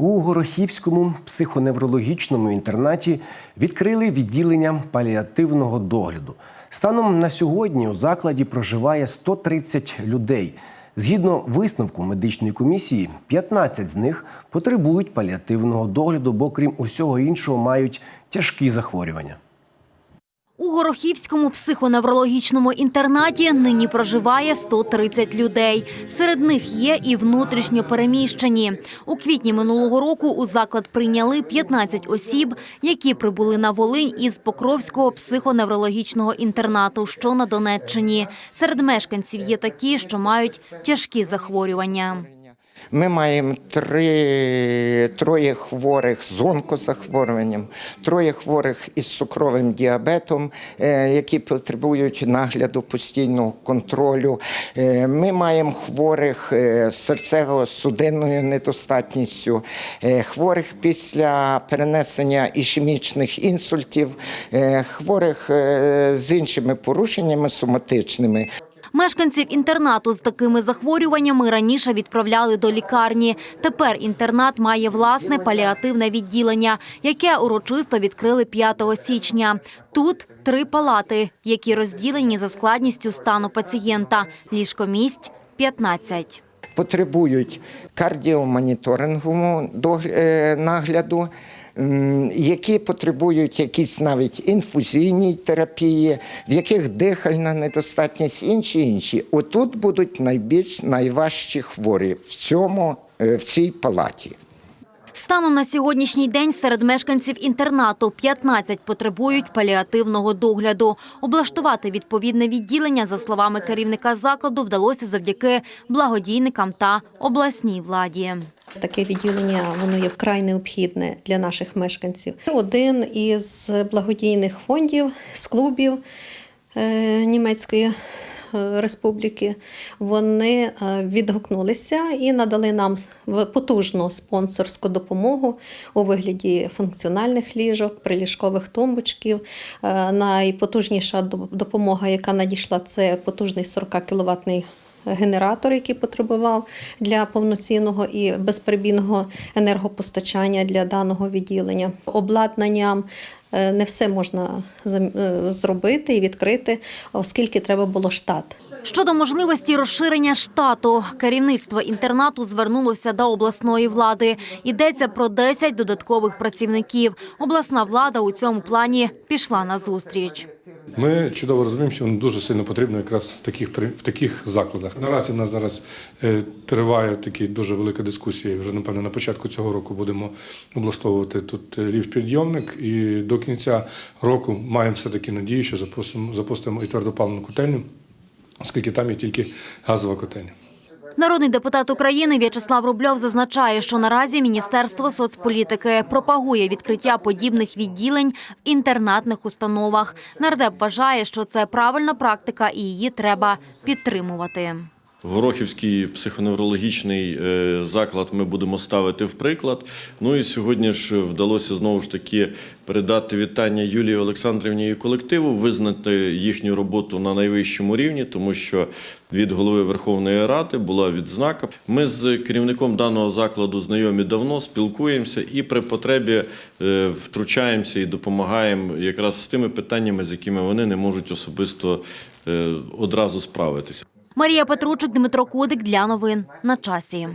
У Горохівському психоневрологічному інтернаті відкрили відділення паліативного догляду. Станом на сьогодні у закладі проживає 130 людей. Згідно висновку медичної комісії, 15 з них потребують паліативного догляду, бо крім усього іншого мають тяжкі захворювання. У Горохівському психоневрологічному інтернаті нині проживає 130 людей. Серед них є і внутрішньо переміщені. У квітні минулого року у заклад прийняли 15 осіб, які прибули на Волинь із Покровського психоневрологічного інтернату, що на Донеччині. Серед мешканців є такі, що мають тяжкі захворювання. Ми маємо три, троє хворих з онкозахворюванням, троє хворих із цукровим діабетом, е, які потребують нагляду постійного контролю. Е, Ми маємо хворих е, з серцево-судинною недостатністю, хворих після перенесення ішемічних інсультів, хворих з іншими порушеннями соматичними. Мешканців інтернату з такими захворюваннями раніше відправляли до лікарні. Тепер інтернат має власне паліативне відділення, яке урочисто відкрили 5 січня. Тут три палати, які розділені за складністю стану пацієнта. Ліжкомість – 15. потребують кардіомоніторингового догля- е, нагляду, які потребують якісь навіть інфузійній терапії, в яких дихальна недостатність, інші інші. Отут будуть найбільш найважчі хворі в цьому е, в цій палаті. Станом на сьогоднішній день серед мешканців інтернату 15 потребують паліативного догляду. Облаштувати відповідне відділення, за словами керівника закладу, вдалося завдяки благодійникам та обласній владі. Таке відділення воно є вкрай необхідне для наших мешканців. Один із благодійних фондів з клубів е, німецької республіки. Вони е, відгукнулися і надали нам потужну спонсорську допомогу у вигляді функціональних ліжок, приліжкових тумбочків. Е, Найпотужніша допомога, яка надійшла, це потужний 40 кіловатний генератор, який потребував для повноцінного і безперебійного енергопостачання для даного відділення. Обладнанням не все можна е, зробити і відкрити, оскільки треба було штат. Щодо можливості розширення штату, керівництво інтернату звернулося до обласної влади. Йдеться про 10 додаткових працівників. Обласна влада у цьому плані пішла на зустріч. Ми чудово розуміємо, що воно дуже сильно потрібно якраз в таких в таких закладах. Наразі в нас зараз е, триває такі дуже велика дискусія. Вже напевно на початку цього року будемо облаштовувати тут е, ліфт-підйомник. І до кінця року маємо все таки надію, що запустимо, запустимо і твердопалену котельню, оскільки там є тільки газова котельня. Народний депутат України В'ячеслав Рубльов зазначає, що наразі Міністерство соцполітики пропагує відкриття подібних відділень в інтернатних установах. Нардеп вважає, що це правильна практика і її треба підтримувати. Горохівський психоневрологічний е, заклад ми будемо ставити в приклад. Ну і сьогодні ж вдалося знову ж таки передати вітання Юлії Олександрівні і колективу, визнати їхню роботу на найвищому рівні, тому що від голови Верховної Ради була відзнака. Ми з керівником даного закладу знайомі давно, спілкуємося і при потребі е, втручаємося і допомагаємо якраз з тими питаннями, з якими вони не можуть особисто е, одразу справитися. Марія Петручик, Дмитро Кудик для новин на часі.